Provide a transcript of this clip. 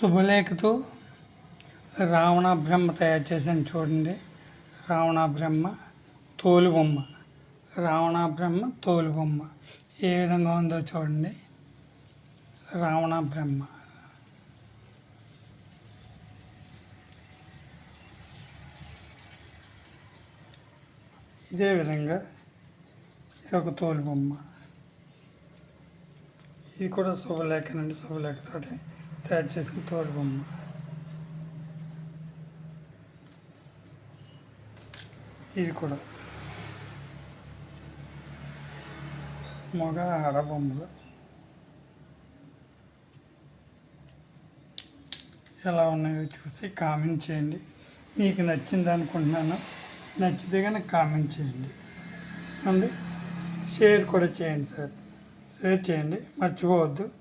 శుభలేఖతో రావణ బ్రహ్మ తయారు చేశాను చూడండి. రావణ బ్రహ్మ తోలు బొమ్మ రావణ బ్రహ్మ తోలు బొమ్మ ఏ విధంగా ఉందో చూడండి. రావణ బ్రహ్మ ఇదే విధంగా ఇది ఒక తోలు బొమ్మ ఇది కూడా శుభలేఖనండి శుభలేఖతోటి తయారు చేసిన తోలు బొమ్మ ఇది కూడా మగ ఆడబొమ్మలు ఎలా ఉన్నాయో చూసి కామెంట్ చేయండి. మీకు నచ్చింది అనుకుంటున్నాను. నచ్చితే కనుక కామెంట్ చేయండి. అండి షేర్ కూడా చేయండి సార్. షేర్ చేయండి. మర్చిపోవద్దు.